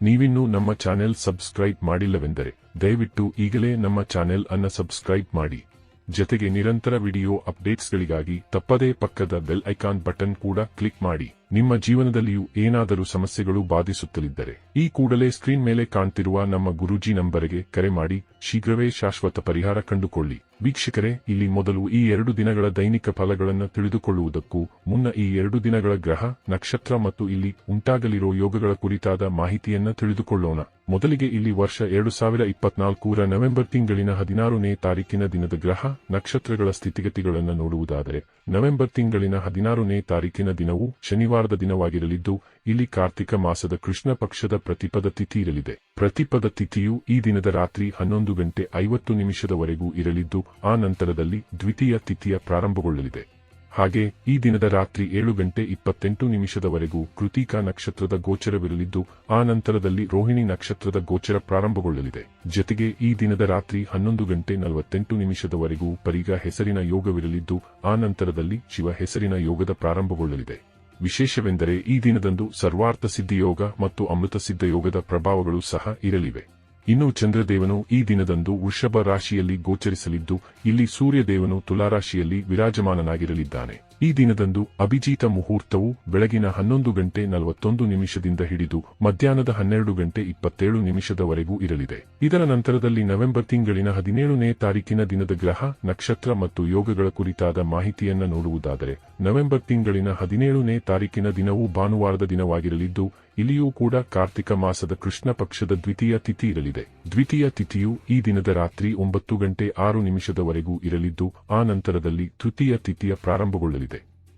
ನೀವಿನ್ನೂ ನಮ್ಮ channel subscribe ಮಾಡಿಲ್ಲವೆಂದರೆ ದಯವಿಟ್ಟು ಈಗಲೇ ನಮ್ಮ ಚಾನೆಲ್ ಅನ್ನ ಸಬ್ಸ್ಕ್ರೈಬ್ ಮಾಡಿ. ಜೊತೆಗೆ ನಿರಂತರ ವಿಡಿಯೋ ಅಪ್ಡೇಟ್ಸ್ಗಳಿಗಾಗಿ ತಪ್ಪದೇ ಪಕ್ಕದ ಬೆಲ್ ಐಕಾನ್ ಬಟನ್ ಕೂಡ ಕ್ಲಿಕ್ ಮಾಡಿ. ನಿಮ್ಮ ಜೀವನದಲ್ಲಿಯೂ ಏನಾದರೂ ಸಮಸ್ಯೆಗಳು ಬಾಧಿಸುತ್ತಲಿದ್ದರೆ ಈ ಕೂಡಲೇ ಸ್ಕ್ರೀನ್ ಮೇಲೆ ಕಾಣ್ತಿರುವ ನಮ್ಮ ಗುರೂಜಿ ನಂಬರಿಗೆ ಕರೆ ಮಾಡಿ. ಶೀಘ್ರವೇ ಶಾಶ್ವತ ಪರಿಹಾರ ಕಂಡುಕೊಳ್ಳಿ. ವೀಕ್ಷಕರೇ, ಇಲ್ಲಿ ಮೊದಲು ಈ ಎರಡು ದಿನಗಳ ದೈನಿಕ ಫಲಗಳನ್ನು ತಿಳಿದುಕೊಳ್ಳುವುದಕ್ಕೂ ಮುನ್ನ ಈ ಎರಡು ದಿನಗಳ ಗ್ರಹ, ನಕ್ಷತ್ರ ಮತ್ತು ಇಲ್ಲಿ ಉಂಟಾಗಲಿರೋ ಯೋಗಗಳ ಕುರಿತಾದ ಮಾಹಿತಿಯನ್ನು ತಿಳಿದುಕೊಳ್ಳೋಣ. ಮೊದಲಿಗೆ ಇಲ್ಲಿ ವರ್ಷ ಎರಡು ಸಾವಿರ ಇಪ್ಪತ್ನಾಲ್ಕರ ನವೆಂಬರ್ ತಿಂಗಳಿನ ಹದಿನಾರನೇ ತಾರೀಕಿನ ದಿನದ ಗ್ರಹ, ನಕ್ಷತ್ರಗಳ ಸ್ಥಿತಿಗತಿಗಳನ್ನು ನೋಡುವುದಾದರೆ, ನವೆಂಬರ್ ತಿಂಗಳಿನ ಹದಿನಾರನೇ ತಾರೀಕಿನ ದಿನವು ಶನಿವಾರದ ದಿನವಾಗಿರಲಿದ್ದು, ಇಲ್ಲಿ ಕಾರ್ತಿಕ ಮಾಸದ ಕೃಷ್ಣ ಪಕ್ಷದ ಪ್ರತಿಪದ ತಿಥಿ ಇರಲಿದೆ. ಪ್ರತಿಪದ ತಿಥಿಯು ಈ ದಿನದ ರಾತ್ರಿ ಹನ್ನೊಂದು ಗಂಟೆ ಐವತ್ತು ನಿಮಿಷದವರೆಗೂ ಇರಲಿದ್ದು, ಆ ನಂತರದಲ್ಲಿ ದ್ವಿತೀಯ ತಿಥಿಯ ಪ್ರಾರಂಭಗೊಳ್ಳಲಿದೆ. ಹಾಗೆ, ಈ ದಿನದ ರಾತ್ರಿ ಏಳು ಗಂಟೆ ಇಪ್ಪತ್ತೆಂಟು ನಿಮಿಷದವರೆಗೂ ಕೃತಿಕಾ ನಕ್ಷತ್ರದ ಗೋಚರವಿರಲಿದ್ದು, ಆ ನಂತರದಲ್ಲಿ ರೋಹಿಣಿ ನಕ್ಷತ್ರದ ಗೋಚರ ಪ್ರಾರಂಭಗೊಳ್ಳಲಿದೆ. ಜೊತೆಗೆ, ಈ ದಿನದ ರಾತ್ರಿ ಹನ್ನೊಂದು ಗಂಟೆ ನಲವತ್ತೆಂಟು ನಿಮಿಷದವರೆಗೂ ಪರಿಗ ಹೆಸರಿನ ಯೋಗವಿರಲಿದ್ದು, ಆ ನಂತರದಲ್ಲಿ ಶಿವ ಹೆಸರಿನ ಯೋಗದ ಪ್ರಾರಂಭಗೊಳ್ಳಲಿದೆ. ವಿಶೇಷವೆಂದರೆ, ಈ ದಿನದಂದು ಸರ್ವಾರ್ಥ ಸಿದ್ಧಿಯೋಗ ಮತ್ತು ಅಮೃತ ಸಿದ್ಧ ಯೋಗದ ಪ್ರಭಾವಗಳು ಸಹ ಇರಲಿವೆ. ಇನ್ನು ಚಂದ್ರದೇವನು ಈ ದಿನದಂದು ವೃಷಭ ರಾಶಿಯಲ್ಲಿ ಗೋಚರಿಸಲಿದ್ದು ಇಲ್ಲಿ ಸೂರ್ಯದೇವನು ತುಲಾರಾಶಿಯಲ್ಲಿ ವಿರಾಜಮಾನನಾಗಿರಲಿದ್ದಾನೆ. ಈ ದಿನದಂದು ಅಭಿಜೀತ ಮುಹೂರ್ತವು ಬೆಳಗಿನ ಹನ್ನೊಂದು ಗಂಟೆ ನಲವತ್ತೊಂದು ನಿಮಿಷದಿಂದ ಹಿಡಿದು ಮಧ್ಯಾಹ್ನದ ಹನ್ನೆರಡು ಗಂಟೆ ಇಪ್ಪತ್ತೇಳು ನಿಮಿಷದವರೆಗೂ ಇರಲಿದೆ. ಇದರ ನಂತರದಲ್ಲಿ ನವೆಂಬರ್ ತಿಂಗಳಿನ ಹದಿನೇಳನೇ ತಾರೀಕಿನ ದಿನದ ಗ್ರಹ, ನಕ್ಷತ್ರ ಮತ್ತು ಯೋಗಗಳ ಕುರಿತಾದ ಮಾಹಿತಿಯನ್ನು ನೋಡುವುದಾದರೆ, ನವೆಂಬರ್ ತಿಂಗಳಿನ ಹದಿನೇಳನೇ ತಾರೀಕಿನ ದಿನವು ಭಾನುವಾರದ ದಿನವಾಗಿರಲಿದ್ದು, ಇಲ್ಲಿಯೂ ಕೂಡ ಕಾರ್ತಿಕ ಮಾಸದ ಕೃಷ್ಣ ಪಕ್ಷದ ದ್ವಿತೀಯ ತಿಥಿ ಇರಲಿದೆ. ದ್ವಿತೀಯ ತಿಥಿಯು ಈ ದಿನದ ರಾತ್ರಿ ಒಂಬತ್ತು ಗಂಟೆ ಆರು ನಿಮಿಷದವರೆಗೂ ಇರಲಿದ್ದು, ಆ ನಂತರದಲ್ಲಿ ತೃತೀಯ ತಿಥಿಯ ಪ್ರಾರಂಭಗೊಳ್ಳಲಿದೆ.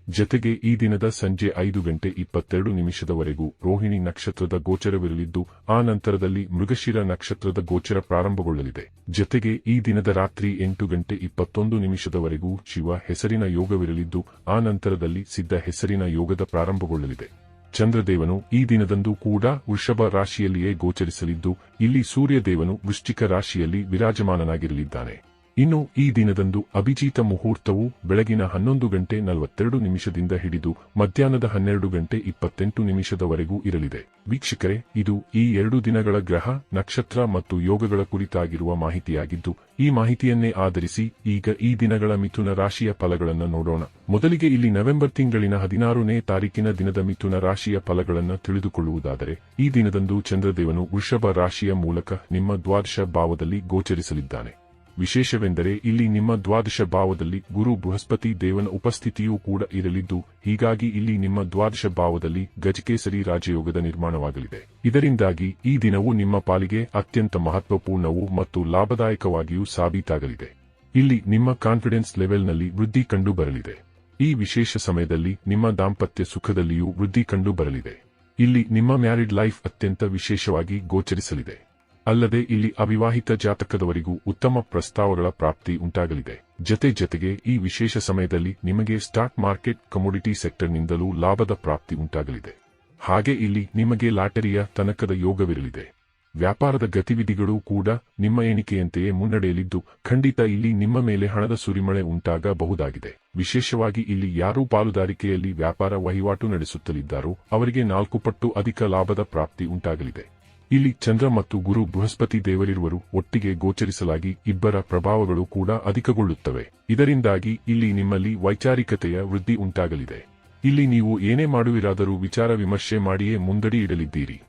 ಜತೆಗೆ ಈ ದಿನದ ಸಂಜೆ ಐದು ಗಂಟೆ ಇಪ್ಪತ್ತೆರಡು ನಿಮಿಷದವರೆಗೂ ರೋಹಿಣಿ ನಕ್ಷತ್ರದ ಗೋಚರವಿರಲಿದ್ದು, ಆ ನಂತರದಲ್ಲಿ ಮೃಗಶಿರ ನಕ್ಷತ್ರದ ಗೋಚರ ಪ್ರಾರಂಭಗೊಳ್ಳಲಿದೆ. ಜತೆಗೆ ಈ ದಿನದ ರಾತ್ರಿ ಎಂಟು ಗಂಟೆ ಇಪ್ಪತ್ತೊಂದು ನಿಮಿಷದವರೆಗೂ ಶಿವ ಹೆಸರಿನ ಯೋಗವಿರಲಿದ್ದು, ಆ ನಂತರದಲ್ಲಿ ಸಿದ್ಧ ಹೆಸರಿನ ಯೋಗದ ಪ್ರಾರಂಭಗೊಳ್ಳಲಿದೆ. ಚಂದ್ರದೇವನು ಈ ದಿನದಂದು ಕೂಡ ವೃಷಭ ರಾಶಿಯಲ್ಲಿಯೇ ಗೋಚರಿಸಲಿದ್ದು, ಇಲ್ಲಿ ಸೂರ್ಯದೇವನು ವೃಶ್ಚಿಕ ರಾಶಿಯಲ್ಲಿ ವಿರಾಜಮಾನನಾಗಿರಲಿದ್ದಾನೆ. ಇನ್ನು ಈ ದಿನದಂದು ಅಭಿಜೀತ ಮುಹೂರ್ತವು ಬೆಳಗಿನ ಹನ್ನೊಂದು ಗಂಟೆ ನಲವತ್ತೆರಡು ನಿಮಿಷದಿಂದ ಹಿಡಿದು ಮಧ್ಯಾಹ್ನದ ಹನ್ನೆರಡು ಗಂಟೆ ಇಪ್ಪತ್ತೆಂಟು ನಿಮಿಷದವರೆಗೂ ಇರಲಿದೆ. ವೀಕ್ಷಕರೇ, ಇದು ಈ ಎರಡು ದಿನಗಳ ಗ್ರಹ, ನಕ್ಷತ್ರ ಮತ್ತು ಯೋಗಗಳ ಕುರಿತಾಗಿರುವ ಮಾಹಿತಿಯಾಗಿದ್ದು, ಈ ಮಾಹಿತಿಯನ್ನೇ ಆಧರಿಸಿ ಈಗ ಈ ದಿನಗಳ ಮಿಥುನ ರಾಶಿಯ ಫಲಗಳನ್ನು ನೋಡೋಣ. ಮೊದಲಿಗೆ ಇಲ್ಲಿ ನವೆಂಬರ್ ತಿಂಗಳಿನ ಹದಿನಾರನೇ ತಾರೀಕಿನ ದಿನದ ಮಿಥುನ ರಾಶಿಯ ಫಲಗಳನ್ನು ತಿಳಿದುಕೊಳ್ಳುವುದಾದರೆ, ಈ ದಿನದಂದು ಚಂದ್ರದೇವನು ವೃಷಭ ರಾಶಿಯ ಮೂಲಕ ನಿಮ್ಮ ದ್ವಾದಶ ಭಾವದಲ್ಲಿ ಗೋಚರಿಸಲಿದ್ದಾನೆ. ವಿಶೇಷವೆಂದರೆ ಇಲ್ಲಿ ನಿಮ್ಮ ದ್ವಾದಶ ಭಾವದಲ್ಲಿ ಗುರು ಬೃಹಸ್ಪತಿ ದೇವನ ಉಪಸ್ಥಿತಿಯೂ ಕೂಡ ಇರಲಿದ್ದು, ಹೀಗಾಗಿ ಇಲ್ಲಿ ನಿಮ್ಮ ದ್ವಾದಶ ಭಾವದಲ್ಲಿ ಗಜಕೇಸರಿ ರಾಜಯೋಗದ ನಿರ್ಮಾಣವಾಗಲಿದೆ. ಇದರಿಂದಾಗಿ ಈ ದಿನವು ನಿಮ್ಮ ಪಾಲಿಗೆ ಅತ್ಯಂತ ಮಹತ್ವಪೂರ್ಣವೂ ಮತ್ತು ಲಾಭದಾಯಕವಾಗಿಯೂ ಸಾಬೀತಾಗಲಿದೆ. ಇಲ್ಲಿ ನಿಮ್ಮ ಕಾನ್ಫಿಡೆನ್ಸ್ ಲೆವೆಲ್ನಲ್ಲಿ ವೃದ್ಧಿ ಕಂಡು ಬರಲಿದೆ ಈ ವಿಶೇಷ ಸಮಯದಲ್ಲಿ ನಿಮ್ಮ ದಾಂಪತ್ಯ ಸುಖದಲ್ಲಿಯೂ ವೃದ್ಧಿ ಕಂಡು ಬರಲಿದೆ ಇಲ್ಲಿ ನಿಮ್ಮ ಮ್ಯಾರಿಡ್ ಲೈಫ್ ಅತ್ಯಂತ ವಿಶೇಷವಾಗಿ ಗೋಚರಿಸಲಿದೆ. ಅಲ್ಲದೆ ಇಲ್ಲಿ ಅವಿವಾಹಿತ ಜಾತಕದವರಿಗೂ ಉತ್ತಮ ಪ್ರಸ್ತಾವಗಳ ಪ್ರಾಪ್ತಿ ಉಂಟಾಗಲಿದೆ. ಜತೆ ಜತೆಗೆ ಈ ವಿಶೇಷ ಸಮಯದಲ್ಲಿ ನಿಮಗೆ ಸ್ಟಾಕ್ ಮಾರ್ಕೆಟ್ ಕಮೋಡಿಟಿ ಸೆಕ್ಟರ್ನಿಂದಲೂ ಲಾಭದ ಪ್ರಾಪ್ತಿ ಉಂಟಾಗಲಿದೆ. ಹಾಗೆ ಇಲ್ಲಿ ನಿಮಗೆ ಲಾಟರಿಯ ತನಕದ ಯೋಗವಿರಲಿದೆ. ವ್ಯಾಪಾರದ ಗತಿವಿಧಿಗಳು ಕೂಡ ನಿಮ್ಮ ಎಣಿಕೆಯಂತೆಯೇ ಮುನ್ನಡೆಯಲಿದ್ದು, ಖಂಡಿತ ಇಲ್ಲಿ ನಿಮ್ಮ ಮೇಲೆ ಹಣದ ಸುರಿಮಳೆ ಉಂಟಾಗಬಹುದಾಗಿದೆ. ವಿಶೇಷವಾಗಿ ಇಲ್ಲಿ ಯಾರೂ ಪಾಲುದಾರಿಕೆಯಲ್ಲಿ ವ್ಯಾಪಾರ ವಹಿವಾಟು ನಡೆಸುತ್ತಲಿದ್ದಾರೋ, ಅವರಿಗೆ ನಾಲ್ಕು ಪಟ್ಟು ಅಧಿಕ ಲಾಭದ ಪ್ರಾಪ್ತಿ ಉಂಟಾಗಲಿದೆ. ಇಲ್ಲಿ ಚಂದ್ರ ಮತ್ತು ಗುರು ಬೃಹಸ್ಪತಿ ದೇವರಿರುವರು ಒಟ್ಟಿಗೆ ಗೋಚರಿಸಲಾಗಿ ಇಬ್ಬರ ಪ್ರಭಾವಗಳು ಕೂಡ ಅಧಿಕಗೊಳ್ಳುತ್ತವೆ. ಇದರಿಂದಾಗಿ ಇಲ್ಲಿ ನಿಮ್ಮಲ್ಲಿ ವೈಚಾರಿಕತೆಯ ವೃದ್ಧಿ ಉಂಟಾಗಲಿದೆ. ಇಲ್ಲಿ ನೀವು ಏನೇ ಮಾಡುವಿರಾದರೂ ವಿಚಾರ ವಿಮರ್ಶೆ ಮಾಡಿಯೇ ಮುಂದಡಿ ಇಡಲಿದ್ದೀರಿ.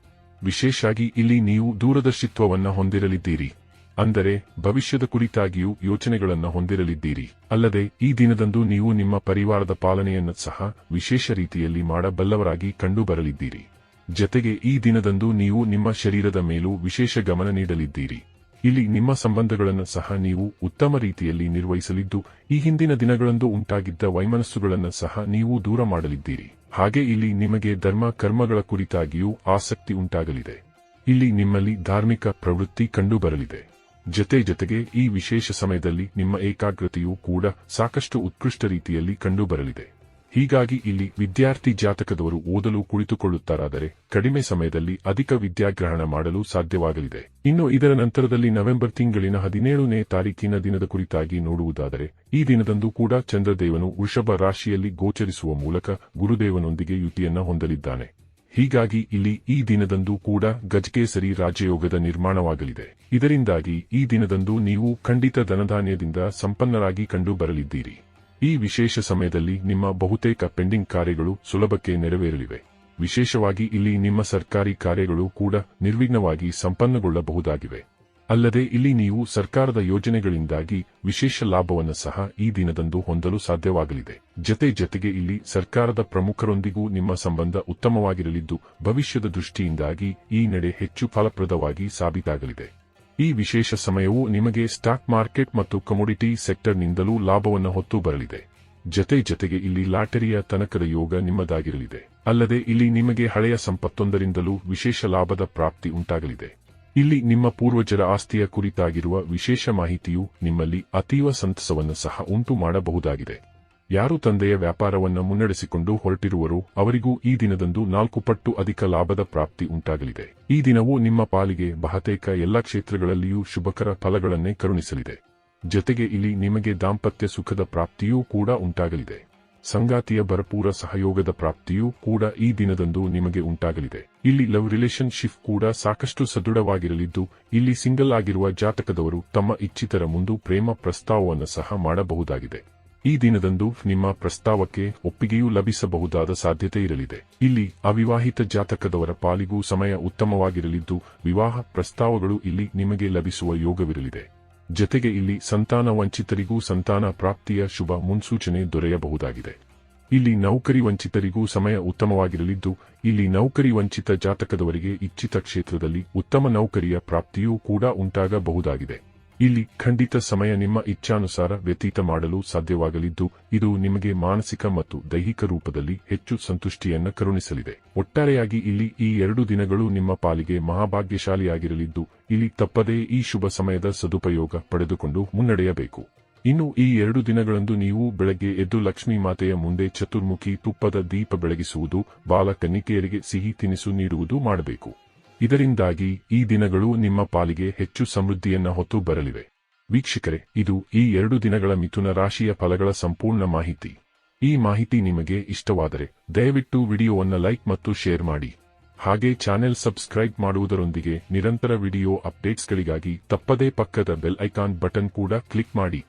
ವಿಶೇಷಾಗಿ ಇಲ್ಲಿ ನೀವು ದೂರದರ್ಶಿತ್ವವನ್ನ ಹೊಂದಿರಲಿದ್ದೀರಿ. ಅಂದರೆ, ಭವಿಷ್ಯದ ಕುರಿತಾಗಿಯೂ ಯೋಚನೆಗಳನ್ನು ಹೊಂದಿರಲಿದ್ದೀರಿ. ಅಲ್ಲದೆ, ಈ ದಿನದಂದು ನೀವು ನಿಮ್ಮ ಪರಿವಾರದ ಪಾಲನೆಯನ್ನು ಸಹ ವಿಶೇಷ ರೀತಿಯಲ್ಲಿ ಮಾಡಬಲ್ಲವರಾಗಿ ಕಂಡುಬರಲಿದ್ದೀರಿ. ಜತೆಗೆ ಈ ದಿನದಂದು ನೀವು ನಿಮ್ಮ ಶರೀರದ ಮೇಲೂ ವಿಶೇಷ ಗಮನ ನೀಡಲಿದ್ದೀರಿ. ಇಲ್ಲಿ ನಿಮ್ಮ ಸಂಬಂಧಗಳನ್ನು ಸಹ ನೀವು ಉತ್ತಮ ರೀತಿಯಲ್ಲಿ ನಿರ್ವಹಿಸಲಿದ್ದು, ಈ ಹಿಂದಿನ ದಿನಗಳಂದು ಉಂಟಾಗಿದ್ದ ವೈಮನಸ್ಸುಗಳನ್ನು ಸಹ ನೀವು ದೂರ ಮಾಡಲಿದ್ದೀರಿ. ಹಾಗೆ ಇಲ್ಲಿ ನಿಮಗೆ ಧರ್ಮ ಕರ್ಮಗಳ ಕುರಿತಾಗಿಯೂ ಆಸಕ್ತಿ ಉಂಟಾಗಲಿದೆ. ಇಲ್ಲಿ ನಿಮ್ಮಲ್ಲಿ ಧಾರ್ಮಿಕ ಪ್ರವೃತ್ತಿ ಕಂಡುಬರಲಿದೆ. ಜತೆ ಜೊತೆಗೆ ಈ ವಿಶೇಷ ಸಮಯದಲ್ಲಿ ನಿಮ್ಮ ಏಕಾಗ್ರತೆಯೂ ಕೂಡ ಸಾಕಷ್ಟು ಉತ್ಕೃಷ್ಟ ರೀತಿಯಲ್ಲಿ ಕಂಡುಬರಲಿದೆ. ಹೀಗಾಗಿ ಇಲ್ಲಿ ವಿದ್ಯಾರ್ಥಿ ಜಾತಕದವರು ಓದಲು ಕುಳಿತುಕೊಳ್ಳುತ್ತಾರಾದರೆ ಕಡಿಮೆ ಸಮಯದಲ್ಲಿ ಅಧಿಕ ವಿದ್ಯಾಗ್ರಹಣ ಮಾಡಲು ಸಾಧ್ಯವಾಗಲಿದೆ. ಇನ್ನು ಇದರ ನಂತರದಲ್ಲಿ ನವೆಂಬರ್ ತಿಂಗಳಿನ ಹದಿನೇಳನೇ ತಾರೀಕಿನ ದಿನದ ಕುರಿತಾಗಿ ನೋಡುವುದಾದರೆ ಈ ದಿನದಂದು ಕೂಡ ಚಂದ್ರದೇವನು ವೃಷಭ ರಾಶಿಯಲ್ಲಿ ಗೋಚರಿಸುವ ಮೂಲಕ ಗುರುದೇವನೊಂದಿಗೆ ಯುತಿಯನ್ನ ಹೊಂದಲಿದ್ದಾನೆ. ಹೀಗಾಗಿ ಇಲ್ಲಿ ಈ ದಿನದಂದು ಕೂಡ ಗಜಕೇಸರಿ ರಾಜಯೋಗದ ನಿರ್ಮಾಣವಾಗಲಿದೆ. ಇದರಿಂದಾಗಿ ಈ ದಿನದಂದು ನೀವು ಖಂಡಿತ ಧನಧಾನ್ಯದಿಂದ ಸಂಪನ್ನರಾಗಿ ಕಂಡು ಬರಲಿದ್ದೀರಿ ಈ ವಿಶೇಷ ಸಮಯದಲ್ಲಿ ನಿಮ್ಮ ಬಹುತೇಕ ಪೆಂಡಿಂಗ್ ಕಾರ್ಯಗಳು ಸುಲಭಕ್ಕೆ ನೆರವೇರಲಿವೆ. ವಿಶೇಷವಾಗಿ ಇಲ್ಲಿ ನಿಮ್ಮ ಸರ್ಕಾರಿ ಕಾರ್ಯಗಳು ಕೂಡ ನಿರ್ವಿಘ್ನವಾಗಿ ಸಂಪನ್ನಗೊಳ್ಳಬಹುದಾಗಿವೆ. ಅಲ್ಲದೆ ಇಲ್ಲಿ ನೀವು ಸರ್ಕಾರದ ಯೋಜನೆಗಳಿಂದಾಗಿ ವಿಶೇಷ ಲಾಭವನ್ನು ಸಹ ಈ ದಿನದಂದು ಹೊಂದಲು ಸಾಧ್ಯವಾಗಲಿದೆ. ಜತೆ ಜತೆಗೆ ಇಲ್ಲಿ ಸರ್ಕಾರದ ಪ್ರಮುಖರೊಂದಿಗೂ ನಿಮ್ಮ ಸಂಬಂಧ ಉತ್ತಮವಾಗಿರಲಿದ್ದು ಭವಿಷ್ಯದ ದೃಷ್ಟಿಯಿಂದಾಗಿ ಈ ನಡೆ ಹೆಚ್ಚು ಫಲಪ್ರದವಾಗಿ ಸಾಬೀತಾಗಲಿದೆ. ಈ ವಿಶೇಷ ಸಮಯವು ನಿಮಗೆ ಸ್ಟಾಕ್ ಮಾರ್ಕೆಟ್ ಮತ್ತು ಕಮೋಡಿಟಿ ಸೆಕ್ಟರ್ನಿಂದಲೂ ಲಾಭವನ್ನು ಹೊತ್ತು ಬರಲಿದೆ. ಜತೆ ಜತೆಗೆ ಇಲ್ಲಿ ಲಾಟರಿಯ ತನಕದ ಯೋಗ ನಿಮ್ಮದಾಗಿರಲಿದೆ. ಅಲ್ಲದೆ ಇಲ್ಲಿ ನಿಮಗೆ ಹಳೆಯ ಸಂಪತ್ತೊಂದರಿಂದಲೂ ವಿಶೇಷ ಲಾಭದ ಪ್ರಾಪ್ತಿ ಉಂಟಾಗಲಿದೆ. ಇಲ್ಲಿ ನಿಮ್ಮ ಪೂರ್ವಜರ ಆಸ್ತಿಯ ಕುರಿತಾಗಿರುವ ವಿಶೇಷ ಮಾಹಿತಿಯು ನಿಮ್ಮಲ್ಲಿ ಅತೀವ ಸಂತಸವನ್ನು ಸಹ ಉಂಟು ಮಾಡಬಹುದಾಗಿದೆ ಯಾರು ತಂದೆಯ ವ್ಯಾಪಾರವನ್ನು ಮುನ್ನಡೆಸಿಕೊಂಡು ಹೊರಟಿರುವರೋ ಅವರಿಗೂ ಈ ದಿನದಂದು ನಾಲ್ಕು ಪಟ್ಟು ಅಧಿಕ ಲಾಭದ ಪ್ರಾಪ್ತಿ ಉಂಟಾಗಲಿದೆ. ಈ ದಿನವು ನಿಮ್ಮ ಪಾಲಿಗೆ ಬಹುತೇಕ ಎಲ್ಲಾ ಕ್ಷೇತ್ರಗಳಲ್ಲಿಯೂ ಶುಭಕರ ಫಲಗಳನ್ನೇ ಕರುಣಿಸಲಿದೆ. ಜೊತೆಗೆ ಇಲ್ಲಿ ನಿಮಗೆ ದಾಂಪತ್ಯ ಸುಖದ ಪ್ರಾಪ್ತಿಯೂ ಕೂಡ ಉಂಟಾಗಲಿದೆ. ಸಂಗಾತಿಯ ಭರಪೂರ ಸಹಯೋಗದ ಪ್ರಾಪ್ತಿಯೂ ಕೂಡ ಈ ದಿನದಂದು ನಿಮಗೆ ಉಂಟಾಗಲಿದೆ. ಇಲ್ಲಿ ಲವ್ ರಿಲೇಶನ್ಶಿಪ್ ಕೂಡ ಸಾಕಷ್ಟು ಸದೃಢವಾಗಿರಲಿದ್ದು, ಇಲ್ಲಿ ಸಿಂಗಲ್ ಆಗಿರುವ ಜಾತಕದವರು ತಮ್ಮ ಇಚ್ಛಿತರ ಮುಂದು ಪ್ರೇಮ ಪ್ರಸ್ತಾವವನ್ನು ಸಹ ಮಾಡಬಹುದಾಗಿದೆ. ಈ ದಿನದಂದು ನಿಮ್ಮ ಪ್ರಸ್ತಾವಕ್ಕೆ ಒಪ್ಪಿಗೆಯೂ ಲಭಿಸಬಹುದಾದ ಸಾಧ್ಯತೆ ಇರಲಿದೆ. ಇಲ್ಲಿ ಅವಿವಾಹಿತ ಜಾತಕದವರ ಪಾಲಿಗೂ ಸಮಯ ಉತ್ತಮವಾಗಿರಲಿದ್ದು, ವಿವಾಹ ಪ್ರಸ್ತಾವಗಳು ಇಲ್ಲಿ ನಿಮಗೆ ಲಭಿಸುವ ಯೋಗವಿರಲಿದೆ. ಜತೆಗೆ ಇಲ್ಲಿ ಸಂತಾನ ವಂಚಿತರಿಗೂ ಸಂತಾನ ಪ್ರಾಪ್ತಿಯ ಶುಭ ಮುನ್ಸೂಚನೆ ದೊರೆಯಬಹುದಾಗಿದೆ. ಇಲ್ಲಿ ನೌಕರಿ ವಂಚಿತರಿಗೂ ಸಮಯ ಉತ್ತಮವಾಗಿರಲಿದ್ದು, ಇಲ್ಲಿ ನೌಕರಿ ವಂಚಿತ ಜಾತಕದವರಿಗೆ ಇಚ್ಛಿತ ಕ್ಷೇತ್ರದಲ್ಲಿ ಉತ್ತಮ ನೌಕರಿಯ ಪ್ರಾಪ್ತಿಯೂ ಕೂಡ ಉಂಟಾಗಬಹುದಾಗಿದೆ. ಇಲ್ಲಿ ಖಂಡಿತ ಸಮಯ ನಿಮ್ಮ ಇಚ್ಛಾನುಸಾರ ವ್ಯತೀತ ಮಾಡಲು ಸಾಧ್ಯವಾಗಲಿದ್ದು, ಇದು ನಿಮಗೆ ಮಾನಸಿಕ ಮತ್ತು ದೈಹಿಕ ರೂಪದಲ್ಲಿ ಹೆಚ್ಚು ಸಂತುಷ್ಟಿಯನ್ನ ಕರುಣಿಸಲಿದೆ. ಒಟ್ಟಾರೆಯಾಗಿ ಇಲ್ಲಿ ಈ ಎರಡು ದಿನಗಳು ನಿಮ್ಮ ಪಾಲಿಗೆ ಮಹಾಭಾಗ್ಯಶಾಲಿಯಾಗಿರಲಿದ್ದು, ಇಲ್ಲಿ ತಪ್ಪದೇ ಈ ಶುಭ ಸಮಯದ ಸದುಪಯೋಗ ಪಡೆದುಕೊಂಡು ಮುನ್ನಡೆಯಬೇಕು. ಇನ್ನು ಈ ಎರಡು ದಿನಗಳಂದು ನೀವು ಬೆಳಗ್ಗೆ ಎದ್ದು ಲಕ್ಷ್ಮೀ ಮಾತೆಯ ಮುಂದೆ ಚತುರ್ಮುಖಿ ತುಪ್ಪದ ದೀಪ ಬೆಳಗಿಸುವುದು ಬಾಲಕನ್ನಿಕೆಯರಿಗೆ ಸಿಹಿ ತಿನಿಸು ನೀಡುವುದು ಮಾಡಬೇಕು. ಇದರಿಂದಾಗಿ ಈ ದಿನಗಳು ನಿಮ್ಮ ಪಾಲಿಗೆ ಹೆಚ್ಚು ಸಮೃದ್ಧಿಯನ್ನ ಹೊತ್ತು ಬರಲಿವೆ. ವೀಕ್ಷಕರೇ, ಇದು ಈ ಎರಡು ದಿನಗಳ ಮಿಥುನ ರಾಶಿಯ ಫಲಗಳ ಸಂಪೂರ್ಣ ಮಾಹಿತಿ. ಈ ಮಾಹಿತಿ ನಿಮಗೆ ಇಷ್ಟವಾದರೆ ದಯವಿಟ್ಟು ವಿಡಿಯೋವನ್ನು ಲೈಕ್ ಮತ್ತು ಶೇರ್ ಮಾಡಿ. ಹಾಗೆ ಚಾನೆಲ್ ಸಬ್ಸ್ಕ್ರೈಬ್ ಮಾಡುವುದರೊಂದಿಗೆ ನಿರಂತರ ವಿಡಿಯೋ ಅಪ್ಡೇಟ್ಸ್ಗಳಿಗಾಗಿ ತಪ್ಪದೇ ಪಕ್ಕದ ಬೆಲ್ ಐಕಾನ್ ಬಟನ್ ಕೂಡ ಕ್ಲಿಕ್ ಮಾಡಿ.